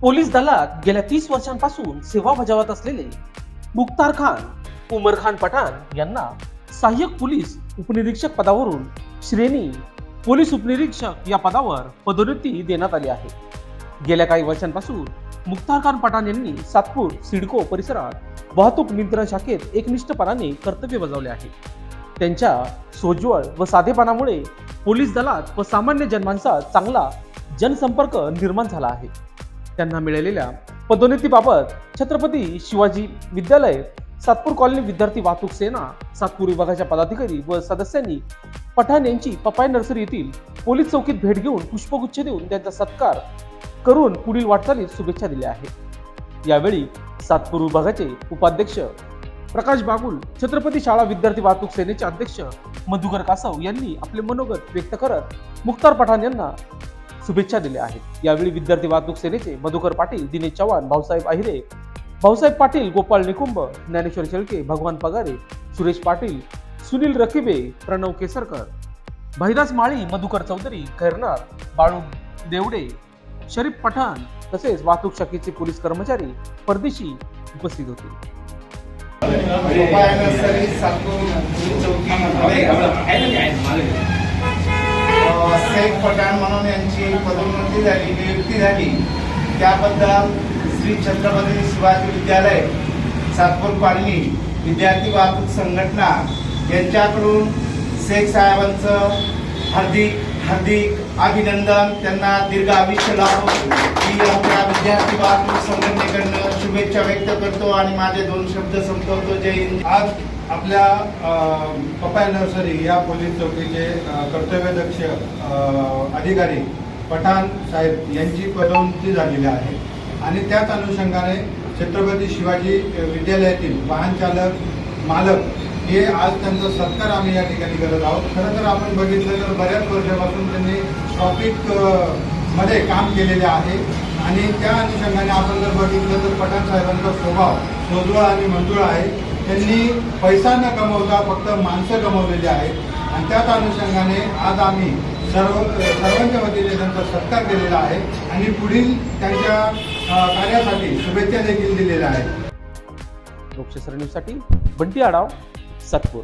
Police दलात गेल्या तीस वर्षांपासून सेवा बजावत असलेले मुख्तार खान उमर खान पठाण यांना सहाय्यक पोलीस उपनिरीक्षक पदावरून श्रेणी पोलीस उपनिरीक्षक या पदावर पदोन्नती देण्यात आली आहे. गेल्या काही वर्षांपासून मुख्तार खान पठाण यांनी सातपूर सिडको परिसरात वाहतूक नियंत्रण शाखेत एकनिष्ठपणाने कर्तव्य बजावले आहे. त्यांच्या सोज्वळ व साधेपणामुळे पोलीस दलात व सामान्य जनमानसात चांगला जनसंपर्क निर्माण झाला आहे. त्यांना मिळालेल्या पदोन्नतीबाबत छत्रपती शिवाजी विद्यालय सातपूर कॉलनी विद्यार्थी वाहतूक सेना सातपूर विभागाच्या पदाधिकारी व सदस्यांनी पठाण यांची पपाय नर्सरी येथील पोलीस चौकीत भेट घेऊन पुष्पगुच्छ देऊन त्यांचा सत्कार करून पुढील वाटचालीत शुभेच्छा दिल्या आहेत. यावेळी सातपूर विभागाचे उपाध्यक्ष प्रकाश बागुल छत्रपती शाळा विद्यार्थी वाहतूक सेनेचे अध्यक्ष मधुकर कासव यांनी आपले मनोगत व्यक्त करत मुख्तार पठाण यांना शुभेच्छा दिल्या आहेत. यावेळी विद्यार्थी वाहतूक सेनेचे मधुकर पाटील दिनेश चव्हाण भाऊसाहेब आहिरे भाऊसाहेब पाटील गोपाळ निकुंभ ज्ञानेश्वर शेळके भगवान पगारे सुरेश पाटील सुनील रकिबे प्रणव केसरकर भाईदास माळी मधुकर चौधरी खैरनार बाळू देवडे शरीफ पठाण तसेच वाहतूक शाखेचे पोलीस कर्मचारी परदेशी उपस्थित होते. चौकी शेख पठाण म्हणून यांची पदोन्नती झाली नियुक्ती झाली. त्याबद्दल श्री छत्रपती शिवाजी विद्यालय सातपूर पाडणी विद्यार्थी वाहतूक संघटना यांच्याकडून शेख साहेबांचं हार्दिक हार्दिक अभिनंदन. त्यांना दीर्घ आयुष्य लाभो. ही आमच्या विद्यार्थी वाहतूक संघटनेकडनं शुभेच्छा व्यक्त करतो आणि माझे दोन शब्द संपवतो. जय हिंद. आज आपल्या अ, नर्सरी या पोलीस चौकीचे कर्तव्यदक्ष अधिकारी पठाण साहेब यांची पदोन्नती झालेली आहे. आणि त्याच अनुषंगाने छत्रपती शिवाजी विद्यालयातील वाहन चालक मालक हे आज त्यांचा सत्कार आम्ही या ठिकाणी करत आहोत. खरं तर आपण बघितलं तर बऱ्याच वर्षापासून त्यांनी ट्रॉफिकमध्ये काम केलेले आहे. आणि त्या अनुषंगाने आपण जर बघितलं तर पठाण साहेबांचा स्वभाव सोजवळ आणि मंजूळ आहे. त्यांनी पैसा न कमवता फक्त माणसं कमवलेली आहेत. आणि त्याच अनुषंगाने आज आम्ही सर्व सर्वांच्या वतीने त्यांचा सत्कार केलेला आहे आणि पुढील त्यांच्या कार्यासाठी शुभेच्छा देखील दिलेल्या आहेत. लोकशाही न्यूजसाठी बंटी आडाव सातपूर.